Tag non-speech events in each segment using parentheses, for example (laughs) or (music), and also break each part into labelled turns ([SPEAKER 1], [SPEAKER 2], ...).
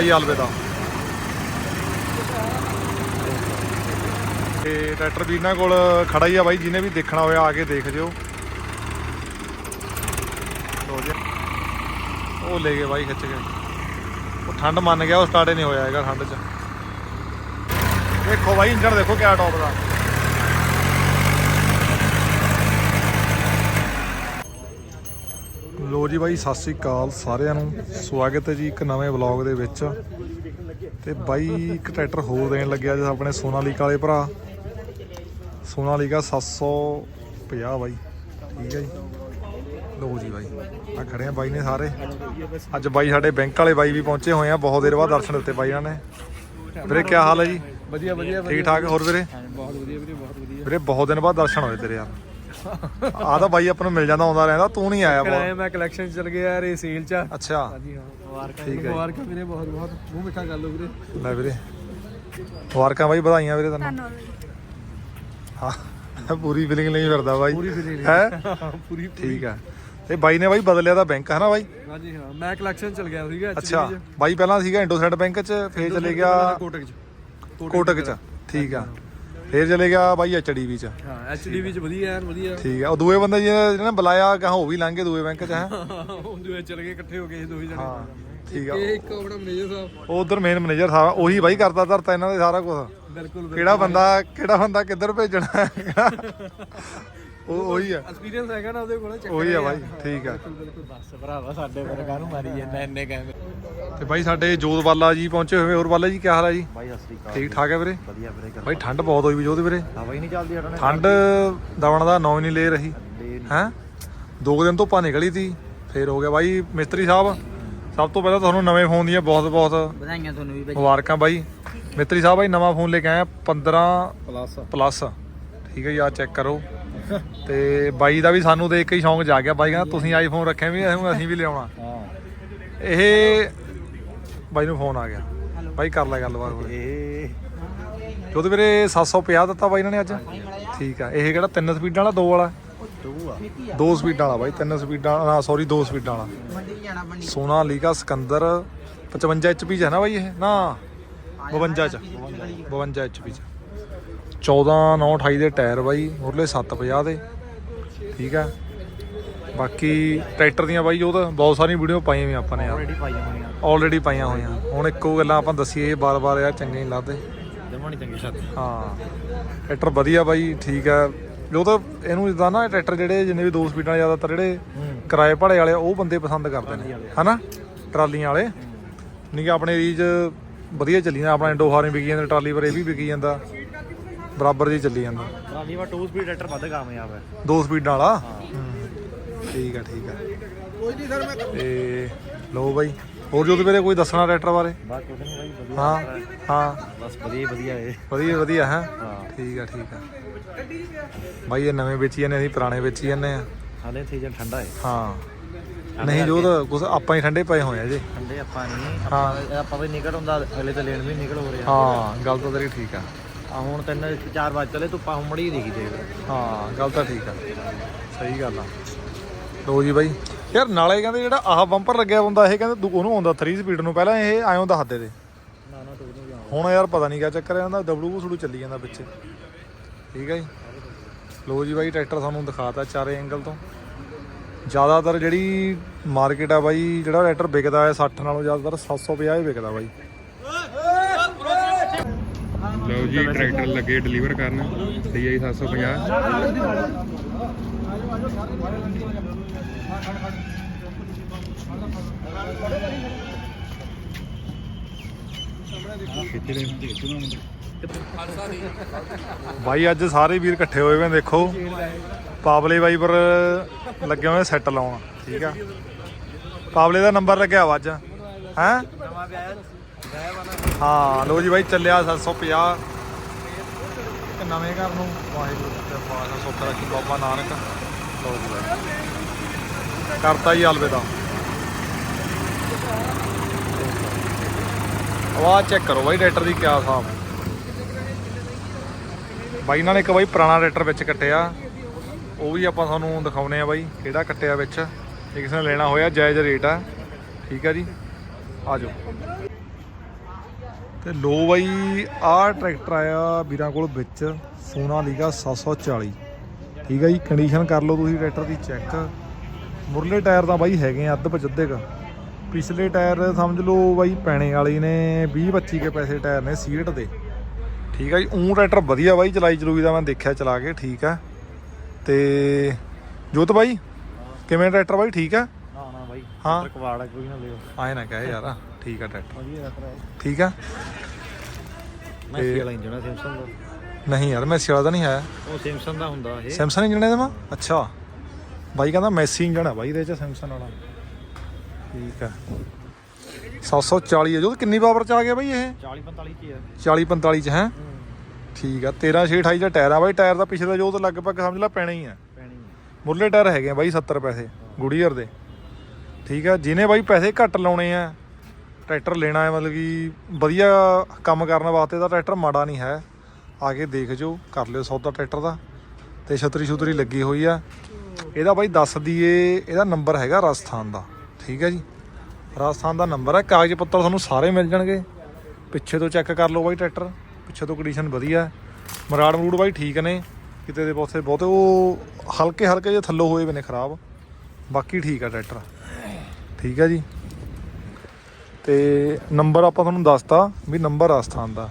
[SPEAKER 1] ਜੀ ਅਲਵਿਦਾ। ਤੇ ਟਰੈਕਟਰ ਵੀ ਇਹਨਾਂ ਕੋਲ ਖੜਾ ਹੀ ਆ ਬਾਈ, ਜਿਹਨੇ ਵੀ ਦੇਖਣਾ ਹੋਇਆ ਆ ਕੇ ਦੇਖ ਜਿਓ। ਉਹ ਲੈ ਗਏ ਬਾਈ ਖਿੱਚ ਕੇ। ਉਹ ਠੰਡ ਮੰਨ ਗਿਆ, ਉਹ ਸਟਾਰਟ ਨਹੀਂ ਹੋਇਆ ਹੈਗਾ ਠੰਡ 'ਚ। ਦੇਖੋ ਬਾਈ, ਇੰਜਣ ਦੇਖੋ ਕਿਆ ਟੌਪ ਦਾ। ਲੋ ਜੀ ਬਾਈ ਸਤਿ ਸ੍ਰੀ ਅਕਾਲ ਸਾਰਿਆਂ ਨੂੰ। ਸਵਾਗਤ ਹੈ ਜੀ ਇੱਕ ਨਵੇਂ ਵਲੌਗ ਦੇ ਵਿੱਚ। ਤੇ ਬਾਈ ਇੱਕ ਟਰੈਕਟਰ ਹੋਰ ਦੇਣ ਲੱਗਿਆ ਜੀ ਆਪਣੇ ਸੋਨਾਲੀਕਾ ਵਾਲੇ ਭਰਾ। ਸੋਨਾਲੀਕਾ 750 ਬਾਈ। ਠੀਕ ਹੈ ਜੀ। ਲੋ ਜੀ ਬਾਈ ਆ ਖੜੇ ਆ ਬਾਈ ਨੇ ਸਾਰੇ। ਅੱਜ ਬਾਈ ਸਾਡੇ ਬੈਂਕ ਵਾਲੇ ਬਾਈ ਵੀ ਪਹੁੰਚੇ ਹੋਏ ਆ। ਬਹੁਤ ਦੇਰ ਬਾਅਦ ਦਰਸ਼ਨ ਦਿੱਤੇ ਬਾਈ ਇਹਨਾਂ ਨੇ। ਵੀਰੇ ਕੀ ਹਾਲ ਹੈ ਜੀ?
[SPEAKER 2] ਵਧੀਆ ਵਧੀਆ
[SPEAKER 1] ਠੀਕ ਠਾਕ ਹੋਰ ਵੀਰੇ?
[SPEAKER 2] ਬਹੁਤ ਵਧੀਆ ਵੀਰੇ ਬਹੁਤ ਵਧੀਆ।
[SPEAKER 1] ਵੀਰੇ ਬਹੁਤ ਦਿਨ ਬਾਅਦ ਦਰਸ਼ਨ ਹੋਏ ਤੇਰੇ ਯਾਰ। ਆ ਤਾਂ ਬਾਈ ਆਪਾਂ ਨੂੰ ਮਿਲ ਜਾਂਦਾ ਆਉਂਦਾ ਰਹਿੰਦਾ ਤੂੰ ਨਹੀਂ ਆਇਆ ਬਹੁਤ
[SPEAKER 2] ਕਰਾਇਆ ਮੈਂ ਕਲੈਕਸ਼ਨ ਚਲ ਗਿਆ ਯਾਰ ਇਹ ਸੇਲ ਚ।
[SPEAKER 1] ਅੱਛਾ।
[SPEAKER 2] ਹਾਂਜੀ ਹਾਂ। ਮੁਬਾਰਕਾਂ
[SPEAKER 1] ਠੀਕ ਹੈ ਜੀ।
[SPEAKER 2] ਮੁਬਾਰਕਾਂ ਵੀਰੇ ਬਹੁਤ ਬਹੁਤ। ਮੂੰਹ ਮਿੱਠਾ ਕਰ ਲਓ ਵੀਰੇ।
[SPEAKER 1] ਲੈ ਵੀਰੇ। ਮੁਬਾਰਕਾਂ ਬਾਈ ਵਧਾਈਆਂ ਵੀਰੇ ਤੈਨੂੰ। ਹਾਂ ਪੂਰੀ ਫੀਲਿੰਗ ਲਈ ਫਿਰਦਾ ਬਾਈ।
[SPEAKER 2] feeling
[SPEAKER 1] ਹੈ? (laughs)
[SPEAKER 2] ਪੂਰੀ
[SPEAKER 1] ਠੀਕ ਆ। ਤੇ ਬਾਈ ਨੇ ਬਾਈ ਬਦਲਿਆ ਦਾ ਬੈਂਕ ਹੈ ਨਾ ਬਾਈ?
[SPEAKER 2] ਹਾਂਜੀ ਹਾਂ। ਮੈਂ ਕਲੈਕਸ਼ਨ ਚਲ ਗਿਆ ਸੀਗਾ
[SPEAKER 1] ਅੱਛਾ। ਬਾਈ ਪਹਿਲਾਂ ਸੀਗਾ ਇੰਡੋਸੈਂਟ ਬੈਂਕ ਚ ਫੇਰ ਚਲੇ ਗਿਆ
[SPEAKER 2] ਕੋਟਕ ਚ।
[SPEAKER 1] ਕੋਟਕ ਚ। ਠੀਕ ਆ। ਫੇਰ ਚਲੇ ਗਿਆ ਬਾਈ ਐਚਡੀਵੀ ਚ।
[SPEAKER 2] ਹਾਂ ਐਚਡੀਵੀ ਚ ਵਧੀਆ ਐਨ ਵਧੀਆ।
[SPEAKER 1] ਠੀਕ ਆ ਉਹ ਦੂਏ ਬੰਦੇ ਜਿਹਨੇ ਬੁਲਾਇਆ ਕਹਾਂ ਉਹ ਵੀ ਲੰਘ ਦੂਏ ਬੈਂਕ ਚ ਹੈ।
[SPEAKER 2] ਉਹ ਦੂਏ ਚਲ ਗਏ ਇਕੱਠੇ ਹੋ ਗਏ ਦੋਹੀ ਜਣੇ।
[SPEAKER 1] ਹਾਂ ਠੀਕ ਆ।
[SPEAKER 2] ਇਹ ਇੱਕ ਆਪਣਾ ਮੈਨੇਜਰ ਸਾਹਿਬ।
[SPEAKER 1] ਉਧਰ ਮੇਨ ਮੈਨੇਜਰ ਸਾਹਿਬ ਉਹੀ ਬਾਈ ਕਰਦਾ ਧਰਤਾ ਇਹਨਾਂ ਦੇ ਸਾਰਾ ਕੁਝ
[SPEAKER 2] ਬਿਲਕੁਲ।
[SPEAKER 1] ਕਿਹੜਾ ਬੰਦਾ ਕਿਹੜਾ ਬੰਦਾ ਕਿੱਧਰ ਭੇਜਣਾ ਹੈ? ਉਹ ਉਹੀ ਆ।
[SPEAKER 2] ਐਕਸਪੀਰੀਅੰਸ ਹੈਗਾ ਨਾ ਉਹਦੇ ਕੋਲ
[SPEAKER 1] ਉਹੀ ਆ ਬਾਈ ਠੀਕ ਆ।
[SPEAKER 2] ਬਿਲਕੁਲ ਬਸ ਭਰਾਵਾ ਸਾਡੇ ਵਰਗਾ ਨੂੰ ਮਾਰੀ ਜਾਂਦਾ ਇੰਨੇ ਕੈਮਰੇ।
[SPEAKER 1] ਤੇ ਬਾਈ ਸਾਡੇ ਜੋਤ ਬਾਲਾ ਜੀ ਪਹੁੰਚੇ ਹੋਏ ਹੋਰ ਬਾਲਾ ਜੀ ਕੀ ਹਾਲ ਹੈ ਜੀ?
[SPEAKER 3] ਬਾਈ ਸਤਿ ਸ਼੍ਰੀ ਅਕਾਲ
[SPEAKER 1] ਠੀਕ ਠਾਕ ਹੈ ਵੀਰੇ?
[SPEAKER 3] ਵਧੀਆ ਵੀਰੇ ਕਰ
[SPEAKER 1] ਬਾਈ ਠੰਡ ਬਹੁਤ ਹੋਈ ਵੀ ਜੋਤ ਵੀਰੇ।
[SPEAKER 3] ਹਵਾ ਹੀ ਨਹੀਂ ਚੱਲਦੀ ਹਟਣੇ।
[SPEAKER 1] ਠੰਡ ਦਵਣ ਦਾ ਨਾਂ ਨਹੀਂ ਲੈ ਰਹੀ। ਹੈ? ਦੋ ਦਿਨ ਧੁੱਪਾਂ ਨਿਕਲੀ ਤੀ ਫੇਰ ਹੋ ਗਿਆ ਬਾਈ ਮਿਸਤਰੀ ਸਾਹਿਬ ਸਭ ਤੋਂ ਪਹਿਲਾਂ ਤੁਹਾਨੂੰ ਨਵੇਂ ਫੋਨ ਦੀਆਂ ਬਹੁਤ ਬਹੁਤ
[SPEAKER 3] ਵਧਾਈਆਂ ਤੁਹਾਨੂੰ ਵੀ
[SPEAKER 1] ਮੁਬਾਰਕਾਂ ਬਾਈ। ਮਿਸਤਰੀ ਸਾਹਿਬ ਬਾਈ ਨਵਾਂ ਫੋਨ ਲੈ ਕੇ ਆਏ ਆ 15
[SPEAKER 2] ਪਲੱਸ
[SPEAKER 1] ਪਲੱਸ ਠੀਕ ਹੈ ਆ ਚੈੱਕ ਕਰੋ। ਤੇ ਬਾਈ ਦਾ ਵੀ ਸਾਨੂੰ ਦੇਖ ਕੇ ਹੀ ਸ਼ੌਂਕ ਜਾ ਗਿਆ। ਬਾਈ ਕਹਿੰਦਾ ਤੁਸੀਂ ਆਈਫੋਨ ਰੱਖਿਆ ਵੀ ਅਸੀਂ ਅਸੀਂ ਵੀ ਲਿਆਉਣਾ। ਇਹ ਬਾਈ ਨੂੰ ਫੋਨ ਆ ਗਿਆ। ਬਾਈ ਕਰ ਲੈ ਗੱਲਬਾਤ
[SPEAKER 3] ਇਹ
[SPEAKER 1] ਉਹਦੇ ਵੀਰੇ 750 ਦਿੱਤਾ ਬਾਈ ਇਹਨਾਂ ਨੇ ਅੱਜ। ਠੀਕ ਆ। ਇਹ ਕਿਹੜਾ ਤਿੰਨ ਸਪੀਡਾਂ ਵਾਲਾ ਦੋ ਵਾਲਾ? ਦੋ ਸਪੀਡਾਂ ਵਾਲਾ ਬਾਈ ਤਿੰਨ ਸਪੀਡਾਂ ਨਾ ਸੌਰੀ ਦੋ ਸਪੀਡਾਂ ਵਾਲਾ। ਸੋਨਾ ਲੀਗਾ ਸਿਕੰਦਰ 55 ਐਚਪੀ ਚ ਹੈ ਨਾ ਬਾਈ ਇਹ? ਨਾ 52 ਚ। 52 ਐਚਪੀ ਚ। 14 9 28 ਦੇ ਟਾਇਰ ਬਾਈ ਉਰਲੇ 750 ਦੇ। ਠੀਕ ਆ। ਬਾਕੀ ਟਰੈਕਟਰ ਦੀਆਂ ਬਾਈ ਉਹ ਤਾਂ ਬਹੁਤ ਸਾਰੀਆਂ ਵੀਡੀਓ ਪਾਈਆਂ ਵੀ ਆਪਾਂ ਨੇ ਯਾਰ।
[SPEAKER 3] ਆਲਰੇਡੀ ਪਾਈਆਂ ਹੋਈਆਂ।
[SPEAKER 1] ਆਲਰੇਡੀ ਪਾਈਆਂ ਹੋਈਆਂ। ਹੁਣ ਇੱਕੋ ਗੱਲਾਂ ਆਪਾਂ ਦਸੀਏ ਬਾਰ-ਬਾਰ ਯਾਰ ਚੰਗੇ ਨਹੀਂ ਲੱਗਦੇ।
[SPEAKER 3] ਜਮਾ ਨਹੀਂ ਚੰਗੀ ਛੱਤ
[SPEAKER 1] ਹਾਂ। ਟਰੈਕਟਰ ਵਧੀਆ ਬਾਈ ਠੀਕ ਆ। ਉਹ ਤਾਂ ਇਹਨੂੰ ਜਿੱਦਾਂ ਨਾ ਟਰੈਕਟਰ ਜਿਹੜੇ ਜਿੰਨੇ ਵੀ ਦੋ ਸਪੀਡਾਂ ਜ਼ਿਆਦਾਤਰ ਜਿਹੜੇ ਕਿਰਾਏ ਭਾੜੇ ਵਾਲੇ ਉਹ ਬੰਦੇ ਪਸੰਦ ਕਰਦੇ ਨੇ। ਹਨਾ? ਟਰਾਲੀਆਂ ਵਾਲੇ। ਨਹੀਂ ਕਿ ਆਪਣੇ 'ਚ ਵਧੀਆ ਚੱਲੀ ਜਾਂਦਾ ਆਪਣਾ ਇੰਡੋ ਫਾਰਮ ਵਿਕੀ ਜਾਂਦਾ ਟਰਾਲੀ ਪਰ ਇਹ ਵੀ ਵਿਕੀ ਜਾਂਦਾ। ਬਰਾਬਰ ਜੀ ਚੱਲੀ ਜਾਂਦਾ।
[SPEAKER 3] ਟਰਾਲੀ ਵਾ ਟੂ ਸਪੀਡ ਟਰੈਕਟਰ ਵੱਧ ਕਾਮਯਾਬ ਹੈ
[SPEAKER 1] ਦੋ ਸਪੀਡਾਂ ਵਾਲਾ ਹੂੰ। ਠੀਕ ਆ ਠੀਕ ਆ।
[SPEAKER 2] ਕੋਈ ਨਹੀਂ ਸਰ ਮੈਂ
[SPEAKER 1] ਤੇ ਲੋ ਬਾਈ ਹੋਰ ਜੋ ਵੀਰੇ ਕੋਈ ਦੱਸਣਾ ਟਰੈਕਟਰ ਬਾਰੇ?
[SPEAKER 3] ਬਸ ਕੁਝ ਨਹੀਂ ਬਾਈ ਵਧੀਆ।
[SPEAKER 1] ਹਾਂ ਹਾਂ।
[SPEAKER 3] ਬਸ ਵਧੀਆ ਹੀ ਵਧੀਆ ਏ
[SPEAKER 1] ਵਧੀਆ ਵਧੀਆ ਹੈ?
[SPEAKER 3] ਹਾਂ।
[SPEAKER 1] ਠੀਕ ਆ ਠੀਕ ਆ। ਬਾਈ ਇਹ ਨਵੇਂ ਵੇਚੀ ਜਾਂਦੇ ਅਸੀਂ ਪੁਰਾਣੇ ਵੇਚੀ ਜਾਂਦੇ ਆ।
[SPEAKER 3] ਹਾਲੇ ਸੀਜ਼ਨ ਠੰਡਾ ਏ।
[SPEAKER 1] ਹਾਂ। ਨਹੀਂ ਜੋ ਤਾਂ ਕੁਛ ਆਪਾਂ ਹੀ ਠੰਡੇ ਪਏ ਹੋਏ ਆ ਜੀ।
[SPEAKER 3] ਠੰਡੇ ਆਪਾਂ ਨਹੀਂ
[SPEAKER 1] ਹਾਂ।
[SPEAKER 3] ਆਪਾਂ ਆਪਾਂ ਵੀ ਨਿਕਲ ਹੁੰਦਾ ਅਗਲੇ ਤਾਂ ਲੈਣ ਵੀ ਨਿਕਲ ਹੋ ਰਿਹਾ।
[SPEAKER 1] ਹਾਂ ਗੱਲ ਤਾਂ ਤੇਰੀ ਠੀਕ ਆ।
[SPEAKER 3] ਆ ਹੁਣ ਤਿੰਨ ਚਾਰ ਵਜ ਚਲੇ ਧੁੱਪਾ ਹੁਮੜੀ ਦਿਖੀ ਦੇ
[SPEAKER 1] ਹਾਂ ਗੱਲ ਤਾਂ ਠੀਕ ਆ। ਸਹੀ ਗੱਲ ਆ। ਲੋ ਜੀ ਬਾਈ। ਯਾਰ ਨਾਲੇ ਕਹਿੰਦੇ ਜਿਹੜਾ ਆਹ ਬੰਪਰ ਲੱਗਿਆ ਹੁੰਦਾ ਇਹ ਕਹਿੰਦੇ ਦੂ- ਉਹਨੂੰ ਆਉਂਦਾ 3 ਸਪੀਡ ਨੂੰ। ਪਹਿਲਾਂ ਇਹ ਤੇ
[SPEAKER 3] ਨਾ ਨਾ ਟੂ ਨਹੀਂ
[SPEAKER 1] ਹੁਣ ਯਾਰ ਪਤਾ ਨਹੀਂ ਕਿਆ ਚੱਕਰ ਹੈ ਇਹਦਾ ਡਬਲੂ ਸੁੜੂ ਚੱਲੀ ਜਾਂਦਾ ਪਿੱਛੇ। ਠੀਕ ਹੈ ਜੀ। ਲੋ ਜੀ ਬਾਈ ਟਰੈਕਟਰ ਤੁਹਾਨੂੰ ਦਿਖਾਤਾ ਚਾਰੇ ਐਂਗਲ ਤੋਂ। ਜ਼ਿਆਦਾਤਰ ਜਿਹੜੀ ਮਾਰਕੀਟ ਆ ਬਾਈ ਜਿਹੜਾ ਟਰੈਕਟਰ ਵਿਕਦਾ ਹੈ 60 ਨਾਲੋਂ ਜ਼ਿਆਦਾਤਰ 750 ਹੀ ਵਿਕਦਾ ਬਾਈ।
[SPEAKER 4] ਲਓ ਜੀ ਟਰੈਕਟਰ ਲੱਗੇ ਡਿਲੀਵਰ ਕਰਨ। DI 750
[SPEAKER 1] ਬਾਈ ਅੱਜ ਸਾਰੇ ਵੀਰ ਇਕੱਠੇ ਹੋਏ ਹੋਏ ਨੇ ਦੇਖੋ। ਪਾਵਲੇ ਬਾਈ ਪਰ ਲੱਗੇ ਹੋਏ ਸੈੱਟ ਲਾਉਣ। ਠੀਕ ਆ। ਪਾਵਲੇ ਦਾ ਨੰਬਰ ਲੱਗਿਆ ਵਾ ਅੱਜ। ਹੈ? ਹਾਂ ਲੋ ਜੀ ਬਾਈ, ਚੱਲਿਆ 750 ਇੱਕ ਨਵੇਂ ਘਰ ਨੂੰ ਵਾਹਿਗੁਰੂ ਤੇ ਪਾਸ਼ਾ ਸੁੱਖ ਰੱਖੀ ਬਾਬਾ ਨਾਨਕ। ਲੋ ਜੀ ਬਾਈ। ਕਰਤਾ ਹੀ ਅਲਵਿਦਾ। ਆਵਾਜ਼ ਚੈੱਕ ਕਰੋ ਬਾਈ ਟਰੈਕਟਰ ਦੀ ਕਿਆ ਹਿਸਾਬ। ਹੈ ਬਾਈ, ਨਾਲ ਇੱਕ ਬਾਈ ਪੁਰਾਣਾ ਟਰੈਕਟਰ ਵਿੱਚ ਕੱਟਿਆ। ਉਹ ਵੀ ਆਪਾਂ ਤੁਹਾਨੂੰ ਦਿਖਾਉਨੇ ਆ ਬਾਈ, ਕਿਹੜਾ ਕੱਟਿਆ ਵਿੱਚ। ਜੇ ਕਿਸੇ ਨੇ ਲੈਣਾ ਹੋਇਆ, ਜਾਇਜ਼ ਰੇਟ ਆ। ਠੀਕ ਆ ਜੀ। ਆ ਜਾਓ। ਤੇ ਲੋ ਬਾਈ, ਆਹ ਟਰੈਕਟਰ ਆਇਆ ਵੀਰਾਂ ਕੋਲ ਵਿੱਚ, ਸੋਨਾ ਸੋਨਾਲੀਕਾ 740 ਠੀਕ ਹੈ ਜੀ ਕੰਡੀਸ਼ਨ ਕਰ ਲਓ ਤੁਸੀਂ ਟਰੈਕਟਰ ਦੀ ਚੈੱਕ ਮੁਰਲੇ ਟਾਇਰ ਤਾਂ ਬਾਈ ਹੈਗੇ ਆ, ਅੱਧ ਪਚੱਦੇ ਕ। ਪਿਛਲੇ ਟਾਇਰ ਸਮਝ ਲਓ ਬਾਈ ਪੈਣੇ ਵਾਲੀ ਨੇ 20 25 ਕੇ ਪੈਸੇ ਟਾਇਰ ਨੇ ਸੀਟ ਦੇ। ਠੀਕ ਹੈ ਜੀ ਉਹ ਟਰੈਕਟਰ ਵਧੀਆ ਬਾਈ, ਚਲਾਈ ਚਲੂਈ ਦਾ ਮੈਂ ਦੇਖਿਆ ਚਲਾ ਕੇ, ਠੀਕ ਹੈ ਤੇ ਜੋਤ ਬਾਈ, ਕਿਵੇਂ ਟਰੈਕਟਰ ਬਾਈ, ਠੀਕ ਹੈ ਹਾਂ।
[SPEAKER 3] ਕਵਾੜ ਹੈ, ਕੋਈ ਨਾ ਲਿਓ।
[SPEAKER 1] ਆਏ ਨਾ ਕਹੇ ਯਾਰ ਠੀਕ ਹੈ ਟਰੈਕਟਰ।
[SPEAKER 3] ਵਧੀਆ ਟਰੈਕਟਰ ਹੈ
[SPEAKER 1] ਠੀਕ ਹੈ
[SPEAKER 3] ਮੈਂ ਸੀ ਵਾਲਾ ਇੰਜਣ ਸੈਮਸੰਗ ਦਾ।
[SPEAKER 1] ਨਹੀਂ ਯਾਰ ਮੈਸੀ ਵਾਲਾ ਤਾਂ ਨਹੀਂ ਹੈ
[SPEAKER 3] ਉਹ ਸੈਮਸੰਗ ਦਾ ਹੁੰਦਾ ਇਹ।
[SPEAKER 1] ਸੈਮਸੰਗ ਇੰਜਣ ਇਹਦਾ ਵਾ ਅੱਛਾ। ਬਾਈ ਕਹਿੰਦਾ ਮੈਸੀ ਇੰਜਣ ਹੈ ਬਾਈ ਇਹਦੇ ਚ ਸੈਮਸੰਗ ਵਾਲਾ। ਠੀਕ ਹੈ 740 ਹੈ ਜੋ ਕਿੰਨੀ ਪਾਵਰ ਚ ਆ ਗਿਆ ਬਾਈ ਇਹ?
[SPEAKER 3] 40 45 ਚ ਹੈ
[SPEAKER 1] 40 45 ਚ ਹੈ? ਠੀਕ ਆ। 13 6 28 ਦਾ ਟਾਇਰ ਆ ਬਾਈ ਟਾਇਰ ਦਾ ਪਿਛਲੇ ਦਾ ਜੋ ਤਾਂ ਲਗਭਗ ਸਮਝ ਲੈ ਪੈਣਾ ਹੀ ਆ।
[SPEAKER 3] ਪੈਣੀ ਹੈ
[SPEAKER 1] ਮੁਰਲੇ ਟਾਇਰ ਹੈਗੇ ਆ ਬਾਈ 70 ਪੈਸੇ। ਗੁੜੀਅਰ ਦੇ। ਠੀਕ ਆ, ਜਿਹਨੇ ਬਾਈ ਪੈਸੇ ਘੱਟ ਲਾਉਣੇ ਆ, ਟਰੈਕਟਰ ਲੈਣਾ ਹੈ, ਮਤਲਬ ਕਿ ਵਧੀਆ ਕੰਮ ਕਰਨ ਵਾਸਤੇ ਤਾਂ ਟਰੈਕਟਰ ਮਾੜਾ ਨਹੀਂ ਹੈ। ਆ ਕੇ ਦੇਖ ਜੋ, ਕਰ ਲਿਓ ਸੌਦਾ ਟਰੈਕਟਰ ਦਾ। ਤੇ ਛਤਰੀ ਛੁਤਰੀ ਲੱਗੀ ਹੋਈ ਆ। ਇਹਦਾ ਬਾਈ ਦੱਸ ਦਈਏ ਇਹਦਾ ਨੰਬਰ ਹੈਗਾ ਰਾਜਸਥਾਨ ਦਾ। ਠੀਕ ਹੈ ਜੀ? ਰਾਜਸਥਾਨ ਦਾ ਨੰਬਰ ਹੈ ਕਾਗਜ਼ ਪੱਤਰ ਤੁਹਾਨੂੰ ਸਾਰੇ ਮਿਲ ਜਾਣਗੇ। ਪਿੱਛੇ ਤੋਂ ਚੈੱਕ ਕਰ ਲਓ ਬਾਈ ਟਰੈਕਟਰ, ਪਿੱਛੇ ਤੋਂ ਕੰਡੀਸ਼ਨ ਵਧੀਆ। ਮਰਾੜ ਮਰੂੜ ਬਾਈ ਠੀਕ ਨੇ, ਕਿਤੇ ਦੇ ਬਹੁਤੇ ਬਹੁਤੇ, ਉਹ ਹਲਕੇ ਹਲਕੇ ਜਿਹੇ ਥੱਲੋਂ ਹੋਏ ਵੇ ਨੇ ਖਰਾਬ। ਬਾਕੀ ਠੀਕ ਆ ਟਰੈਕਟਰ। ਠੀਕ ਹੈ ਜੀ। ਤੇ ਨੰਬਰ ਆਪਾਂ ਤੁਹਾਨੂੰ ਦੱਸਤਾ ਵੀ ਨੰਬਰ ਰਾਜਸਥਾਨ ਦਾ।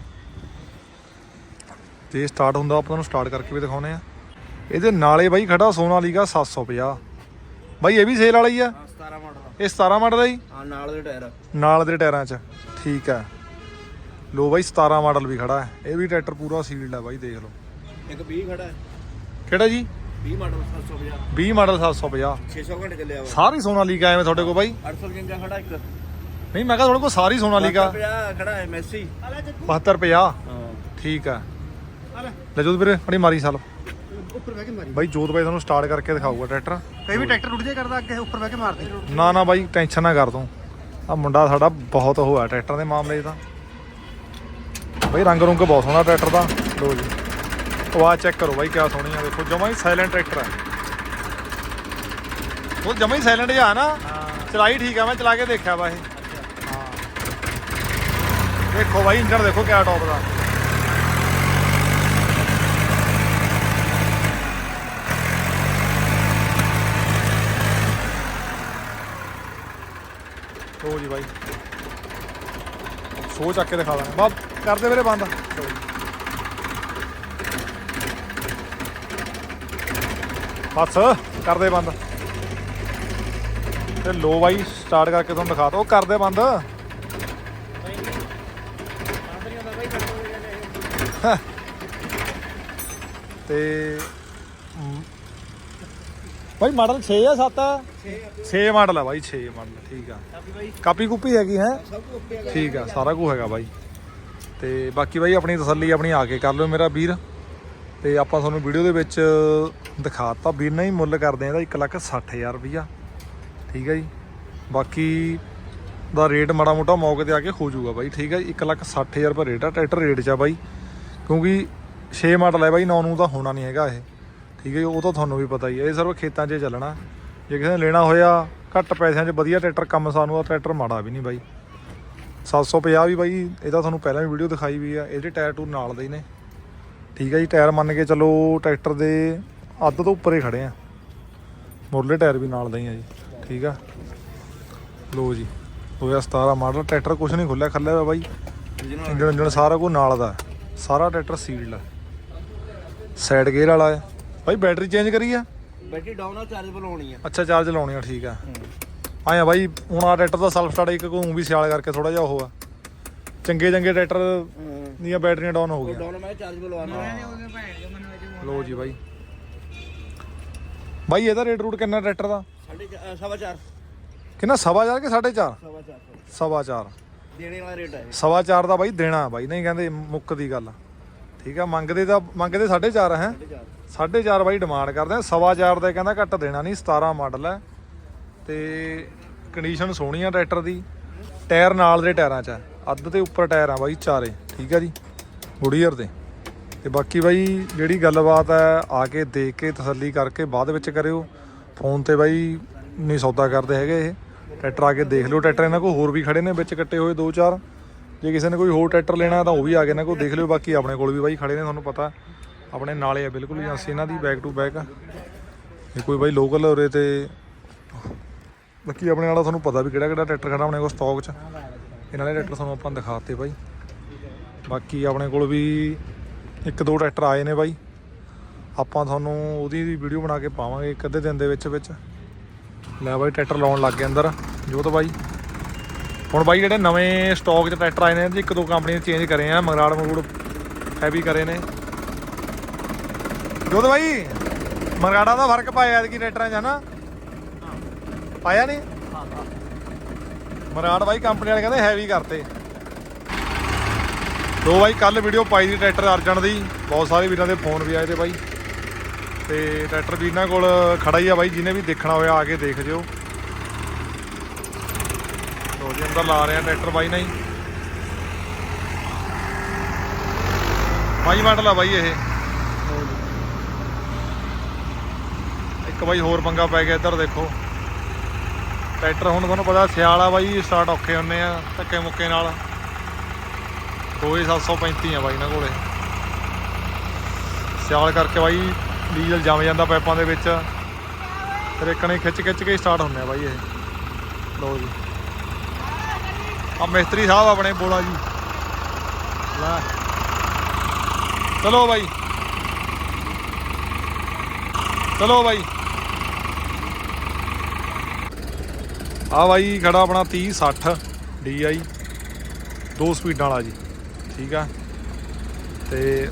[SPEAKER 1] ਤੇ ਸਟਾਰਟ ਹੁੰਦਾ ਆਪਾਂ ਤੁਹਾਨੂੰ ਸਟਾਰਟ ਕਰਕੇ ਵੀ ਦਿਖਾਉਨੇ ਆ। ਇਹਦੇ ਨਾਲੇ ਬਾਈ ਖੜਾ ਸੋਨਾਲੀਕਾ 750 ਬਾਈ ਇਹ ਵੀ ਸੇਲ ਵਾਲਾ ਹੀ ਆ?
[SPEAKER 2] 17 ਮਾਡਲ
[SPEAKER 1] ਇਹ 17 ਮਾਡਲ ਆ ਜੀ?
[SPEAKER 2] ਹਾਂ ਨਾਲ ਦੇ ਟਾਇਰ
[SPEAKER 1] ਨਾਲ ਦੇ ਟਾਇਰਾਂ 'ਚ। ਠੀਕ ਹੈ ਲੋ ਬਾਈ 17 ਮਾਡਲ ਵੀ ਖੜਾ ਹੈ। ਇਹ ਵੀ ਟਰੈਕਟਰ ਪੂਰਾ ਸੀਲਡ ਹੈ ਬਾਈ ਦੇਖ ਲਓ।
[SPEAKER 2] ਇੱਕ 20 ਖੜਾ ਹੈ।
[SPEAKER 1] ਕਿਹੜਾ ਜੀ?
[SPEAKER 2] 20 ਮਾਡਲ 750
[SPEAKER 1] 20 ਮਾਡਲ 750
[SPEAKER 2] 600 ਘੰਟੇ ਚੱਲਿਆ ਵਾ।
[SPEAKER 1] ਸਾਰੀ ਸੋਨਾਲੀਕਾ ਐਵੇਂ ਤੁਹਾਡੇ ਕੋਲ ਬਾਈ।
[SPEAKER 2] 855 ਖੜਾ ਇੱਕ।
[SPEAKER 1] ਨਹੀਂ ਮੈਂ ਕਿਹਾ ਤੁਹਾਡੇ ਕੋਲ ਸਾਰੀ ਸੋਨਾਲੀਕਾ
[SPEAKER 2] 50 ਖੜਾ ਹੈ ਮੈਸੀ।
[SPEAKER 1] 72 50
[SPEAKER 2] ਹਾਂ।
[SPEAKER 1] ਠੀਕ ਆ। ਲੈ ਜੋਤ ਵੀਰੇ ਬੜੀ ਮਾਰੀ ਸਾਲ।
[SPEAKER 2] ਉੱਪਰ ਬਹਿ ਕੇ ਮਾਰੀ।
[SPEAKER 1] ਬਾਈ ਜੋਤ ਬਾਈ ਤੁਹਾਨੂੰ ਸਟਾਰਟ ਕਰਕੇ ਦਿਖਾਊਗਾ ਟਰੈਕਟਰ
[SPEAKER 2] ਕਈ ਵੀ ਟਰੈਕਟਰ ਉੱਡ ਜੇ ਕਰਦਾ ਅੱਗੇ ਉੱਪਰ ਬਹਿ ਕੇ ਮਾਰਦੇ
[SPEAKER 1] ਨਾ ਨਾ ਬਾਈ ਟੈਨਸ਼ਨ ਨਾ ਕਰ ਤੂੰ। ਆ ਮੁੰਡਾ ਸਾਡਾ ਬਹੁਤ ਹੋਇਆ ਟਰੈਕਟਰ ਦੇ ਮਾਮਲੇ 'ਚ ਤਾਂ। ਬਾਈ ਰੰਗ ਰੁੰਗ ਬਹੁਤ ਸੋਹਣਾ ਟਰੈਕਟਰ ਦਾ। ਲੋ ਜੀ। ਆਵਾਜ਼ ਚੈੱਕ ਕਰੋ ਬਾਈ ਕਿਆ ਸੋਹਣੀ ਆ ਦੇਖੋ ਜਮਾ ਹੀ ਸਾਇਲੈਂਟ ਟਰੈਕਟਰ ਹੈ ਉਹ ਜਮਾ ਹੀ ਸਾਇਲੈਂਟ ਜਿਹਾ ਆ ਨਾ ਚਲਾਈ ਠੀਕ ਆ ਮੈਂ ਚਲਾ ਕੇ ਦੇਖਿਆ ਵਾ ਇਹ। ਦੇਖੋ ਬਾਈ ਇੰਜਣ ਦੇਖੋ ਕਿਆ ਟੌਪ ਦਾ। ਲੋ ਜੀ ਬਾਈ। ਸੋ ਚੱਕ ਕੇ ਦਿਖਾ ਦਾਂਗੇ। ਬਾ ਕਰਦੇ ਵੀਰੇ ਬੰਦ ਲਓ ਜੀ। ਬਸ, ਕਰਦੇ ਬੰਦ। ਤੇ ਲੋ ਬਾਈ ਸਟਾਰਟ ਕਰਕੇ ਤੁਹਾਨੂੰ ਦਿਖਾ ਦੋ ਕਰਦੇ ਬੰਦ। (laughs) ਤੇ ਬਾਈ, ਮਾਡਲ 6 ਆ 7 ਆ? 6 ਮਾਡਲ ਆ ਬਾਈ 6 ਮਾਡਲ, ਠੀਕ ਆ। ਕਾਪੀ ਕੁਪੀ ਹੈਗੀ, ਹੈ? ਠੀਕ ਆ, ਸਾਰਾ ਕੁਝ ਹੈਗਾ ਬਾਈ। ਤੇ ਬਾਕੀ ਬਾਈ, ਆਪਣੀ ਤਸੱਲੀ ਆਪਣੀ ਆ ਕੇ ਕਰ ਲਿਓ ਮੇਰਾ ਵੀਰ। ਤੇ ਆਪਾਂ ਤੁਹਾਨੂੰ ਵੀਡੀਓ ਦੇ ਵਿੱਚ ਦਿਖਾਤਾ ਵੀਰ ਨਹੀਂ ਮੁੱਲ ਕਰਦੇ ਆ ਇਹਦਾ 1 ਲੱਖ 60000 ਰੁਪਈਆ। ਠੀਕ ਹੈ ਜੀ। ਬਾਕੀ ਦਾ ਰੇਟ ਮਾੜਾ ਮੋਟਾ ਮੌਕੇ ਤੇ ਆ ਕੇ ਹੋ ਜਾਊਗਾ ਬਾਈ। ਠੀਕ ਹੈ ਜੀ 1 ਲੱਖ 60000 ਰੁਪਏ ਰੇਟ ਆ, ਟਰੈਕਟਰ ਰੇਟ 'ਚ ਆ ਬਾਈ। ਕਿਉਂਕਿ 6 ਮਾਡਲ ਹੈ ਬਾਈ 9 ਨੂੰ ਤਾਂ ਹੋਣਾ ਨਹੀਂ ਹੈਗਾ ਇਹ। ਠੀਕ ਹੈ ਜੀ, ਉਹ ਤਾਂ ਤੁਹਾਨੂੰ ਵੀ ਪਤਾ ਹੀ ਹੈ ਇਹ ਸਿਰਫ ਖੇਤਾਂ 'ਚ ਚੱਲਣਾ। ਜੇ ਕਿਸੇ ਨੇ ਲੈਣਾ ਹੋਇਆ, ਘੱਟ ਪੈਸਿਆਂ 'ਚ ਵਧੀਆ ਟਰੈਕਟਰ ਕੰਮ ਸਾਨੂੰ ਆ ਟਰੈਕਟਰ ਮਾੜਾ ਵੀ ਨਹੀਂ ਬਾਈ। 750 ਵੀ ਬਾਈ ਇਹਦਾ ਤੁਹਾਨੂੰ ਪਹਿਲਾਂ ਵੀ ਵੀਡੀਓ ਦਿਖਾਈ ਵੀ ਆ, ਇਹਦੇ ਟਾਇਰ ਟੂਰ ਨਾਲ ਦੇ ਨੇ। ਠੀਕ ਹੈ ਜੀ ਟਾਇਰ ਮੰਨ ਕੇ ਚੱਲੋ ਟਰੈਕਟਰ ਦੇ ਅੱਧ ਤੋਂ ਉੱਪਰ ਹੀ ਖੜੇ ਆ। ਮੁਰਲੇ ਟਾਇਰ ਵੀ ਨਾਲ ਦੇ ਹੀ ਆ ਜੀ ਠੀਕ ਆ। ਲੋ ਜੀ 2017 ਮਾਡਲ ਟਰੈਕਟਰ ਕੁਝ ਨਹੀਂ ਖੁੱਲਿਆ ਖੱਲਿਆ ਹੋਇਆ ਬਾਈ। ਇੰਜਣ ਇੰਜਣ ਸਾਰਾ ਕੁਝ ਨਾਲ ਦਾ। ਸਾਰਾ ਟਰੈਕਟਰ ਸੀਲਡ ਹੈ ਸਾਈਡ ਗੇਅਰ ਵਾਲਾ ਹੈ ਬਾਈ ਬੈਟਰੀ ਚੇਂਜ ਕਰੀ ਆ?
[SPEAKER 2] ਬੈਟਰੀ ਡਾਊਨ ਆ ਚਾਰਜ ਬਣਾਉਣੀ ਆ।
[SPEAKER 1] ਅੱਛਾ ਚਾਰਜ ਲਾਉਣੀ ਆ ਠੀਕ ਆ। ਆਇਆ ਬਾਈ ਹੁਣ ਆ ਟਰੈਕਟਰ ਦਾ ਸੈਲਫ ਸਟਾਰਟ ਇੱਕ ਕੋ ਵੀ ਸਿਆਲ ਕਰਕੇ ਥੋੜਾ ਜਿਹਾ ਉਹ ਆ। ਚੰਗੇ ਚੰਗੇ ਟਰੈਕਟਰ ਦੀਆਂ ਬੈਟਰੀਆਂ ਡਾਊਨ ਹੋ ਗਈਆਂ।
[SPEAKER 2] ਡਾਊਨ ਮੈਂ ਚਾਰਜ ਬਲਵਾਉਣਾ।
[SPEAKER 1] ਲੋ ਜੀ ਬਾਈ। ਬਾਈ ਇਹਦਾ ਰੇਟ ਰੂਟ ਕਿੰਨਾ ਟਰੈਕਟਰ ਦਾ?
[SPEAKER 2] ਸਾਢੇ ਚਾਰ- ਸਵਾ ਚਾਰ।
[SPEAKER 1] ਕਿੰਨਾ ਸਵਾ ਚਾਰ ਕਿ ਸਾਢੇ ਚਾਰ?
[SPEAKER 2] ਸਵਾ ਚਾਰ ਦੇਣੇ ਵਾਲਾ ਰੇਟ ਹੈ
[SPEAKER 1] ਸਵਾ ਚਾਰ ਦਾ ਬਾਈ ਦੇਣਾ ਬਾਈ। ਨਹੀਂ ਕਹਿੰਦੇ ਮੁੱਕ ਦੀ ਗੱਲ। ਠੀਕ ਆ ਮੰਗਦੇ ਤਾਂ ਮੰਗਦੇ ਸਾਢੇ ਚਾਰ ਹੈ?
[SPEAKER 2] ਸਾਢੇ ਚਾਰ।
[SPEAKER 1] ਸਾਢੇ ਚਾਰ ਬਾਈ ਡਿਮਾਂਡ ਕਰਦੇ ਆ। ਸਵਾ ਚਾਰ ਦਾ ਕਹਿੰਦਾ ਘੱਟ ਦੇਣਾ ਨਹੀਂ 17 ਮਾਡਲ ਹੈ ਤੇ ਕੰਡੀਸ਼ਨ ਸੋਹਣੀ ਆ ਟਰੈਕਟਰ ਦੀ। ਟਾਇਰ ਨਾਲ ਦੇ ਟਾਇਰਾਂ 'ਚ ਅੱਧ ਤੇ ਉੱਪਰ ਟਾਇਰ ਆ ਬਾਈ ਚਾਰੇ। ਠੀਕ ਆ ਜੀ ਗੁੜੀਅਰ ਦੇ। ਤੇ ਬਾਕੀ ਬਾਈ, ਜਿਹੜੀ ਗੱਲਬਾਤ ਹੈ, ਆ ਕੇ ਦੇਖ ਕੇ ਤਸੱਲੀ ਕਰਕੇ ਬਾਅਦ ਵਿੱਚ ਕਰਿਓ। ਫੋਨ ਤੇ ਬਾਈ, ਨਹੀਂ ਸੌਦਾ ਕਰਦੇ ਹੈਗੇ ਇਹ। ਟਰੈਕਟਰ ਆ ਕੇ ਦੇਖ ਲਿਓ। ਟਰੈਕਟਰ ਇਹਨਾਂ ਕੋਲ ਹੋਰ ਵੀ ਖੜੇ ਨੇ, ਵਿੱਚ ਕੱਟੇ ਹੋਏ ਦੋ ਚਾਰ। ਜੇ ਕਿਸੇ ਨੇ ਕੋਈ ਹੋਰ ਟਰੈਕਟਰ ਲੈਣਾ ਤਾਂ ਉਹ ਵੀ ਆ ਕੇ ਨਾ ਕੋਲ ਦੇਖ ਲਿਓ। ਬਾਕੀ ਆਪਣੇ ਕੋਲ ਵੀ ਬਾਈ ਖੜੇ ਨੇ, ਤੁਹਾਨੂੰ ਪਤਾ। ਆਪਣੇ ਨਾਲੇ ਆ ਬਿਲਕੁਲ ਏਜੰਸੀ ਇਹਨਾਂ ਦੀ ਬੈਕ ਟੂ ਬੈਕ ਜੇ ਕੋਈ ਬਾਈ ਲੋਕਲ ਉਰੇ ਤੇ ਬਾਕੀ ਆਪਣੇ ਨਾਲ ਤੁਹਾਨੂੰ ਪਤਾ ਵੀ ਕਿਹੜਾ ਕਿਹੜਾ ਟਰੈਕਟਰ ਖੜਾ ਆਪਣੇ ਕੋਲ ਸਟਾਕ 'ਚ। ਇਹਨਾਂ ਦੇ ਟਰੈਕਟਰ ਤੁਹਾਨੂੰ ਆਪਾਂ ਦਿਖਾਤੇ ਬਾਈ। ਬਾਕੀ ਆਪਣੇ ਕੋਲ ਵੀ ਇੱਕ ਦੋ ਟਰੈਕਟਰ ਆਏ ਨੇ ਬਾਈ। ਆਪਾਂ ਤੁਹਾਨੂੰ ਉਹਦੀ ਵੀ ਵੀਡੀਓ ਬਣਾ ਕੇ ਪਾਵਾਂਗੇ ਇੱਕ ਅੱਧੇ ਦਿਨ ਦੇ ਵਿੱਚ ਵਿੱਚ। ਲੈ ਬਾਈ ਟਰੈਕਟਰ ਲਾਉਣ ਲੱਗ ਗਏ ਅੰਦਰ। ਜੋਤ ਬਾਈ। ਹੁਣ ਬਾਈ ਜਿਹੜੇ ਨਵੇਂ ਸਟਾਕ 'ਚ ਟਰੈਕਟਰ ਆਏ ਨੇ ਜੀ ਇੱਕ ਦੋ ਕੰਪਨੀ ਨੇ ਚੇਂਜ ਕਰੇ ਆ ਮਗਰਾੜ ਮਗੂੜ ਹੈਵੀ ਕਰੇ ਨੇ। ਜੋਤ ਬਾਈ ਮਗਰਾੜਾ ਦਾ ਫ਼ਰਕ ਪਾਇਆ ਐਤਕੀ ਟਰੈਕਟਰਾਂ 'ਚ ਹਨਾ? ਪਾਇਆ ਨਹੀਂ? ਮਰਾੜ ਬਾਈ ਕੰਪਨੀ ਵਾਲੇ ਕਹਿੰਦੇ ਹੈਵੀ ਕਰਤੇ। ਦੋ ਬਾਈ ਕੱਲ ਵੀਡੀਓ ਪਾਈ ਦੀ ਟਰੈਕਟਰ ਅਰਜਨ ਦੀ। ਬਹੁਤ ਸਾਰੇ ਵੀਰਾਂ ਦੇ ਫੋਨ ਵੀ ਆਏ ਤੇ ਬਾਈ। ਤੇ ਟਰੈਕਟਰ ਵੀ ਇਹਨਾਂ ਕੋਲ ਖੜਾ ਹੀ ਆ ਬਾਈ, ਜਿਹਨੇ ਵੀ ਦੇਖਣਾ ਹੋਇਆ ਆ ਕੇ ਦੇਖ ਜਿਓ। ਲੋ ਜੀ, ਅੰਦਰ ਲਾ ਰਹੇ ਆ ਟਰੈਕਟਰ ਬਾਈ ਨਹੀਂ ਬਾਈ ਮਾਡਲ ਆ ਬਾਈ ਇਹ। ਇੱਕ ਬਾਈ ਹੋਰ ਪੰਗਾ ਪੈ ਗਿਆ ਇੱਧਰ, ਦੇਖੋ। ਟਰੈਕਟਰ ਹੁਣ ਤੁਹਾਨੂੰ ਪਤਾ ਸਿਆਲ ਆ ਬਾਈ ਸਟਾਰਟ ਔਖੇ ਹੁੰਨੇ ਆ ਧੱਕੇ ਮੁੱਕੇ ਨਾਲ। 2735 ਆ ਬਾਈ ਇਹਨਾਂ ਕੋਲੇ। ਸਿਆਲ ਕਰਕੇ ਬਾਈ ਡੀਜ਼ਲ ਜੰਮ ਜਾਂਦਾ ਪਾਈਪਾਂ ਦੇ ਵਿੱਚ। ਫਿਰ ਇੱਕਣੇ ਖਿੱਚ ਖਿੱਚ ਕੇ ਸਟਾਰਟ ਹੁੰਦੇ ਆ ਬਾਈ ਇਹ। ਲਓ ਜੀ। ਆ ਮਿਸਤਰੀ ਸਾਹਿਬ ਆਪਣੇ ਬੋਲਾ ਜੀ। ਲੈ। ਚਲੋ ਬਾਈ। ਚਲੋ ਬਾਈ। ਆ ਬਾਈ ਖੜਾ ਆਪਣਾ 30 60 DI ਦੋ ਸਪੀਡਾਂ ਵਾਲਾ ਜੀ। ਠੀਕ ਆ। ਤੇ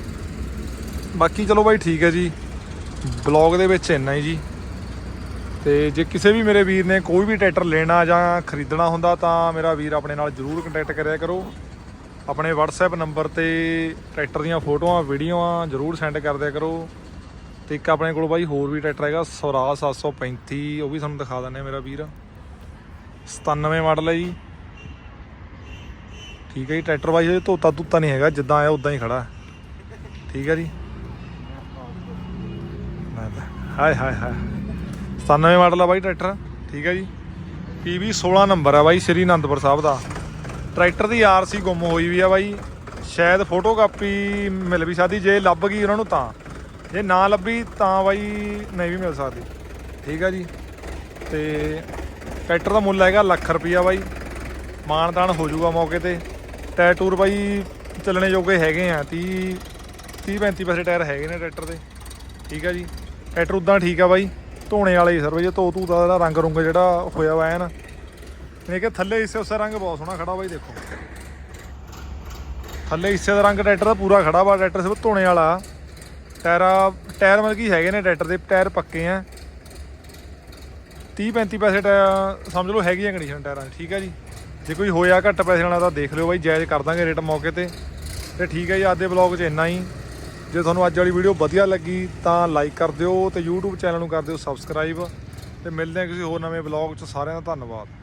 [SPEAKER 1] ਬਾਕੀ ਚਲੋ ਬਾਈ ਠੀਕ ਹੈ ਜੀ। ਬਲੌਗ ਦੇ ਵਿੱਚ ਇੰਨਾ ਹੀ ਜੀ। ਤੇ ਜੇ ਕਿਸੇ ਵੀ ਮੇਰੇ ਵੀਰ ਨੇ ਕੋਈ ਵੀ ਟਰੈਕਟਰ ਲੈਣਾ ਜਾਂ ਖਰੀਦਣਾ ਹੁੰਦਾ ਤਾਂ ਮੇਰਾ ਵੀਰ ਆਪਣੇ ਨਾਲ ਜਰੂਰ ਕੰਟੈਕਟ ਕਰਿਆ ਕਰੋ। ਆਪਣੇ WhatsApp ਨੰਬਰ ਤੇ ਟਰੈਕਟਰ ਦੀਆਂ ਫੋਟੋਆਂ, ਵੀਡੀਓਆਂ ਜਰੂਰ ਸੈਂਡ ਕਰ ਦਿਆ ਕਰੋ। ਤੇ ਇੱਕ ਆਪਣੇ ਕੋਲ ਬਾਈ ਹੋਰ ਵੀ ਟਰੈਕਟਰ ਹੈਗਾ ਸਵਰਾਜ 735 ਉਹ ਵੀ ਤੁਹਾਨੂੰ ਦਿਖਾ ਦਿੰਦੇ ਆ ਮੇਰਾ ਵੀਰ। 97 ਮਾਡਲ ਹੈ ਜੀ। ਠੀਕ ਹੈ ਜੀ, ਟਰੈਕਟਰ ਬਾਈ ਹਜੇ ਧੋਤਾ ਧੁੱਤਾ ਨਹੀਂ ਹੈਗਾ, ਜਿੱਦਾਂ ਆਇਆ ਉਦਾਂ ਹੀ ਖੜਾ। ਠੀਕ ਹੈ ਜੀ। ਹਾਏ ਹਾਏ ਹਾਏ। 97 ਮਾਡਲ ਆ ਬਾਈ ਟਰੈਕਟਰ, ਠੀਕ ਹੈ ਜੀ। PV 16 ਨੰਬਰ ਆ ਬਾਈ, ਸ੍ਰੀ ਅਨੰਦਪੁਰ ਸਾਹਿਬ ਦਾ। ਟਰੈਕਟਰ ਦੀ ਆਰਸੀ ਗੁੰਮ ਹੋਈ ਵੀ ਆ ਬਾਈ। ਸ਼ਾਇਦ ਫੋਟੋ ਕਾਪੀ ਮਿਲ ਵੀ ਸਕਦੀ, ਜੇ ਲੱਭ ਗਈ ਉਹਨਾਂ ਨੂੰ ਤਾਂ। ਜੇ ਨਾ ਲੱਭੀ ਤਾਂ ਬਾਈ ਨਹੀਂ ਵੀ ਮਿਲ ਸਕਦੀ। ਠੀਕ ਆ ਜੀ। ਤੇ ਟਰੈਕਟਰ ਦਾ ਮੁੱਲ ਹੈਗਾ ਲੱਖ ਰੁਪਈਆ ਬਾਈ। ਮਾਨਦਾਨ ਹੋ ਜਾਊਗਾ ਮੌਕੇ ਤੇ। ਟਾਇਰ ਟੂਰ ਬਾਈ ਚੱਲਣੇ ਯੋਗੇ ਹੈਗੇ ਆ 30 30 35 ਪੈਸੇ ਟਾਇਰ ਹੈਗੇ ਨੇ ਟਰੈਕਟਰ ਦੇ। ਠੀਕ ਆ ਜੀ। ਟਰੈਕਟਰ ਉਦਾਂ ਠੀਕ ਆ ਬਾਈ, ਧੋਣੇ ਵਾਲੇ ਹੀ ਸਰ ਬਈ ਧੋ ਧੂ ਦਾ ਰੰਗ ਰੁੰਗ ਜਿਹੜਾ ਹੋਇਆ ਵਾ ਐਨ। ਇਹ ਕਿ ਥੱਲੇ ਹਿੱਸੇ ਉਸੇ ਰੰਗ ਬਹੁਤ ਸੋਹਣਾ ਖੜਾ ਬਾਈ ਦੇਖੋ। ਥੱਲੇ ਹਿੱਸੇ ਦਾ ਰੰਗ ਟਰੈਕਟਰ ਦਾ ਪੂਰਾ ਖੜਾ ਵਾ, ਟਰੈਕਟਰ ਸਿਰਫ ਧੋਣੇ ਵਾਲਾ। ਟਾਇਰਾ ਟਾਇਰ ਮਤਲਬ ਕੀ ਹੈਗੇ ਨੇ ਟਰੈਕਟਰ ਦੇ, ਟਾਇਰ ਪੱਕੇ ਆ। 30 35 ਪੈਸੇ ਟਾਇਰ, ਸਮਝ ਲਓ ਹੈਗੀਆਂ ਕੰਡੀਸ਼ਨ ਟਾਇਰਾਂ ਦੀ ਠੀਕ ਆ ਜੀ। ਜੇ ਕੋਈ ਹੋਇਆ ਘੱਟ ਪੈਸੇ ਵਾਲਾ ਤਾਂ ਦੇਖ ਲਿਓ ਬਾਈ, ਜਾਇਜ਼ ਕਰ ਦਾਂਗੇ ਰੇਟ ਮੌਕੇ ਤੇ। ਤੇ ਠੀਕ ਹੈ ਜੀ, ਅੱਜ ਦੇ ਵਲੌਗ 'ਚ ਇੰਨਾ ਹੀ। ਜੇ ਤੁਹਾਨੂੰ ਅੱਜ ਵਾਲੀ ਵੀਡੀਓ ਵਧੀਆ ਲੱਗੀ ਤਾਂ ਲਾਈਕ ਕਰ ਦਿਓ ਤੇ YouTube ਚੈਨਲ ਨੂੰ ਕਰ ਦਿਓ ਸਬਸਕ੍ਰਾਈਬ ਤੇ ਮਿਲਦੇ ਹਾਂ ਕਿਸੇ ਹੋਰ ਨਵੇਂ ਵਲੌਗ 'ਚ। ਸਾਰਿਆਂ ਦਾ ਧੰਨਵਾਦ।